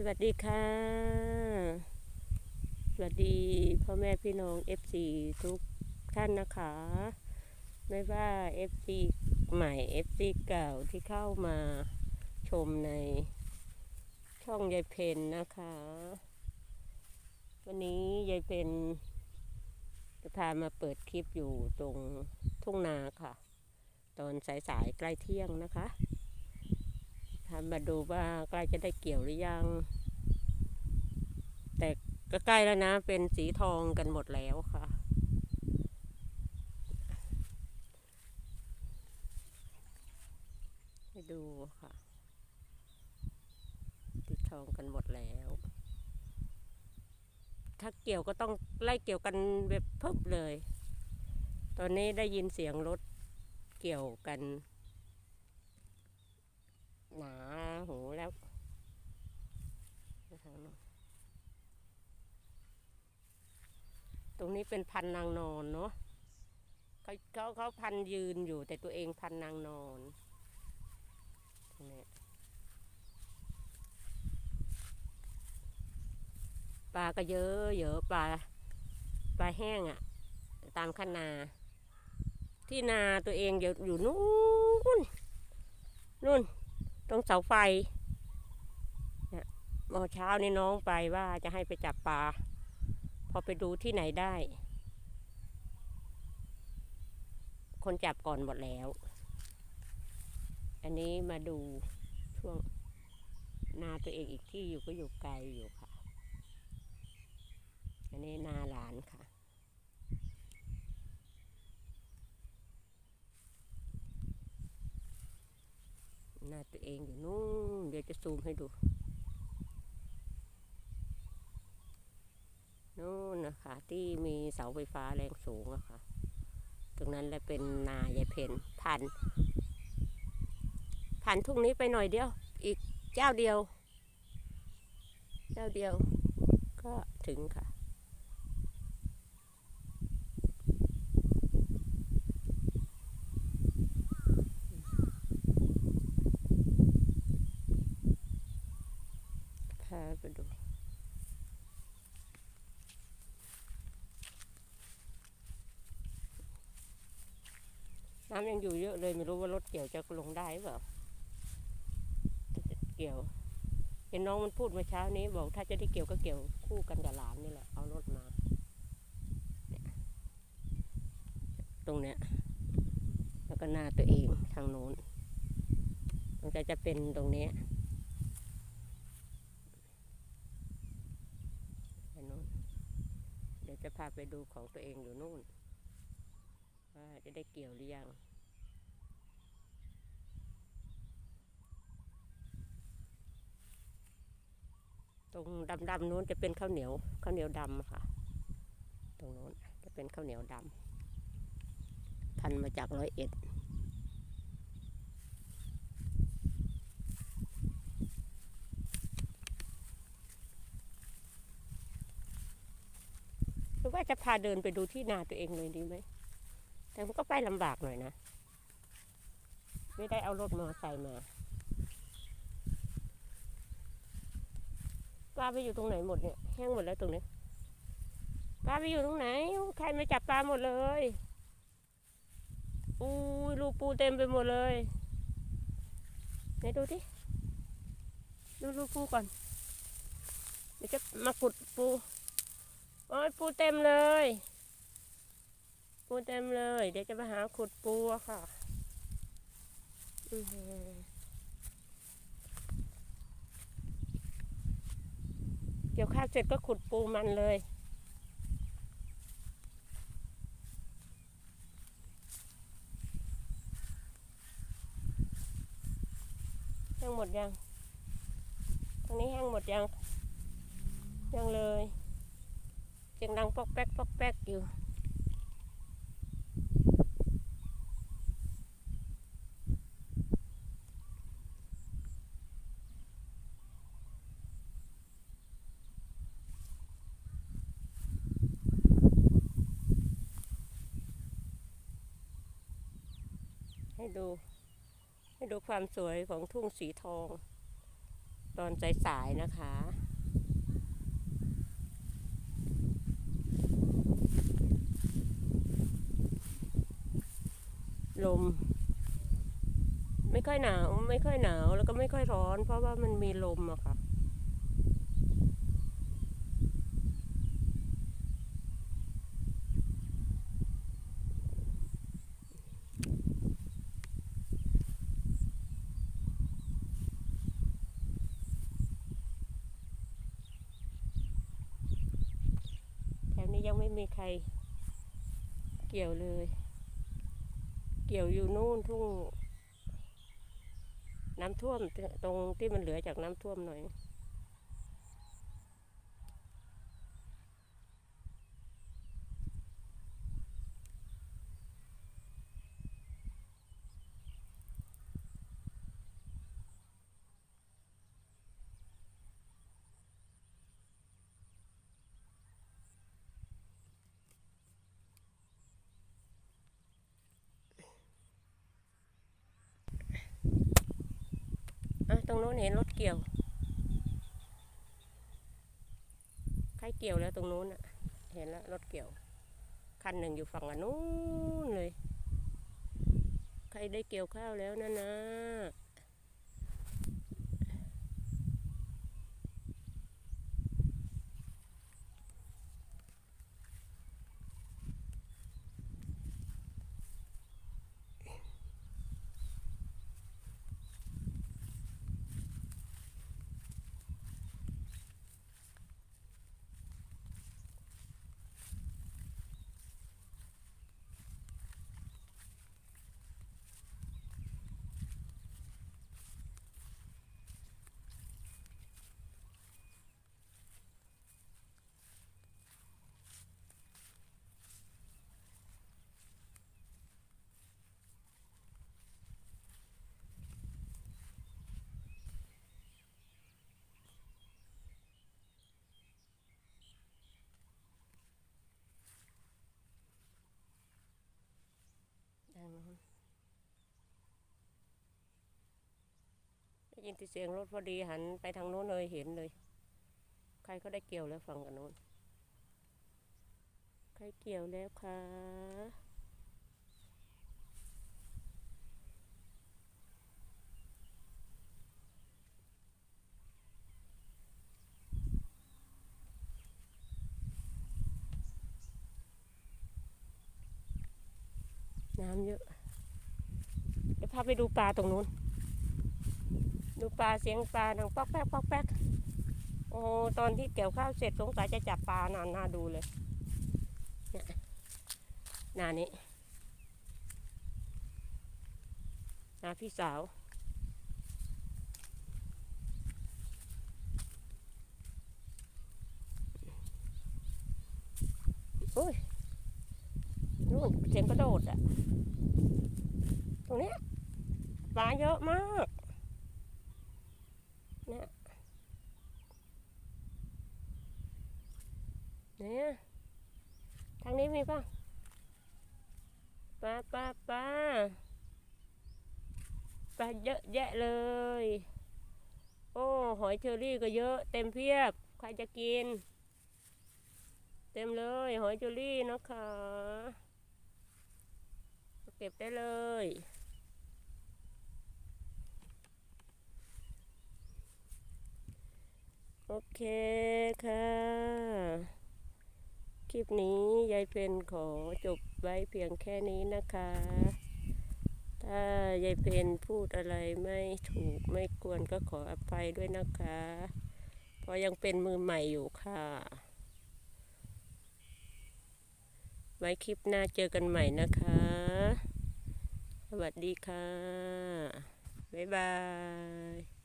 สวัสดีค่ะ สวัสดีพ่อแม่พี่น้อง FC ทุกท่านนะคะ ไม่ว่า FC ใหม่ FC เก่าที่เข้ามาชมในช่องยายเพนนะคะ วันนี้ยายเพนจะพามาเปิดคลิปอยู่ตรงทุ่งนาค่ะ ตอนสายๆใกล้เที่ยงนะคะ ทำมาดูว่าใกล้จะได้เกี่ยวหรือยัง แต่ก็ใกล้แล้วนะ เป็นสีทองกันหมดแล้วค่ะ ให้ดูค่ะ สีทองกันหมดแล้ว ถ้าเกี่ยวก็ต้องไล่เกี่ยวกันแบบเพิ่มเลย ตอนนี้ได้ยินเสียงรถเกี่ยวกัน หนาหูแล้วตรงนี้เป็นพันนางนอนเนาะเขาเขาเขาพันยืนอยู่ แต่ตัวเองพันนางนอนตรงนี้ปลาก็เยอะเยอะปลาปลาแห้งอะ่ะ ตามคันนา ที่นาตัวเองอยู่อยู่นู้นนู่น ตรงเสาไฟเนี่ยเมื่อเช้านี่น้องไปว่าจะให้ไปจับปลา พอไปดูที่ไหนได้ คนจับก่อนหมดแล้ว อันนี้มาดูช่วงนาตัวเองอีกที่อยู่ก็อยู่ไกลอยู่ค่ะ อันนี้นาหลานค่ะ หน้าตัวเองอยู่นู่นเดี๋ยวจะซูมให้ดูนู่นนะคะที่มีเสาไฟฟ้าแรงสูงอะค่ะ ตรงนั้นแหละเป็นนายายเพนผ่านผ่านทุ่งนี้ไปหน่อยเดียว อีกเจ้าเดียว เจ้าเดียวก็ถึงค่ะ พา ไปดูน้ำยังอยู่เยอะเลยไม่รู้ว่ารถเกี่ยวจะลงได้หรือเปล่าเกี่ยวเห็นน้องมันพูดเมื่อเช้านี้ บอกถ้าจะได้เกี่ยวก็เกี่ยวคู่กันกับหลานนี่แหละเอารถมาตรงเนี้ยแล้วก็หน้าตัวเองทางโน้นมันก็จะเป็นตรงเนี้ย ไปนู่นเดี๋ยว จะพาไปดูของตัวเองอยู่นู่น ว่าจะได้เกี่ยวหรือยังตรงดำๆนู้นจะเป็นข้าวเหนียวข้าวเหนียวดำค่ะ ตรงนู้นจะเป็นข้าวเหนียวดำพันมาจากร้อยเอ็ด ว่าจะพาเดินไปดูที่นาตัวเองเลยดีไหม แต่มันก็ไปลำบากหน่อยนะ ไม่ได้เอารถมอเตอร์ไซค์มา ปลาไปอยู่ตรงไหนหมดเนี่ย แห้งหมดแล้วตรงนี้ ปลาไปอยู่ตรงไหน ใครมาจับปลาหมดเลย อู้ยลูกปูเต็มไปหมดเลย ไหนดูดิดูลูกปูก่อน เดี๋ยวจะมาขุดปู โอ้ยปูเต็มเลย ปูเต็มเลย เดี๋ยวจะไปหาขุดปูค่ะเกี่ยวข้าวเสร็จก็ขุดปูมันเลยแห้งหมดยัง ตรงนี้แห้งหมดยัง ยังเลย สียงดังปอกแป๊กปอกแป๊กอยู่ ให้ดู ให้ดูความสวยของทุ่งสีทอง ตอนสายๆนะคะ ลม ไม่ค่อยหนาวไม่ค่อยหนาวแล้วก็ไม่ค่อยร้อน เพราะว่ามันมีลมอะค่ะแถวนี้ยังไม่มีใครเกี่ยวเลย เกี่ยวอยู่นู่นทุ่ง น้ำท่วมตรงที่มันเหลือจากน้ำท่วมหน่อย ตรงโน้นเห็นรถเกี่ยว ใครเกี่ยวแล้วตรงโน้นอะเห็นแล้วรถเกี่ยว คันหนึ่งอยู่ฝั่งนนู้นเลย ใครได้เกี่ยวข้าวแล้วนะนะ ยินแต่เสียงรถพอดีหันไปทางโน้นเลยเห็นเลย ใครก็ได้เกี่ยวแล้วฝั่งกันโน้น ใครเกี่ยวแล้วคะน้ำเยอะ เดี๋ยวพาไปดูปลาตรงนู้น ดูปลาเสียงปลาดังป๊อกแป๊กป๊อกแป๊กโอ้ตอนที่เกี่ยวข้าวเสร็จสงสัยจะจับปลานานน่าดูเลยเนี่ยนานี้นาพี่สาวโอ้ยนู่นเสียงกระโดดอะตรงนี้ปลาเยอะมาก เนี่ยเนี่ยทาง นี้มีป่ะปลาปลาปลาปลาเยอะแยะเลย โอ้ หอยเชอรี่ก็เยอะ เต็มเพียบ ใครจะกิน เต็มเลย หอยเชอรี่นะคะเก็บได้เลยโอเคค่ะ คลิปนี้ยายเพนขอจบไว้เพียงแค่นี้นะคะ ถ้ายายเพนพูดอะไรไม่ถูกไม่ควรก็ขออภัยด้วยนะคะ เพราะยังเป็นมือใหม่อยู่ค่ะ ไว้คลิปหน้าเจอกันใหม่นะคะ สวัสดีค่ะ บ๊ายบาย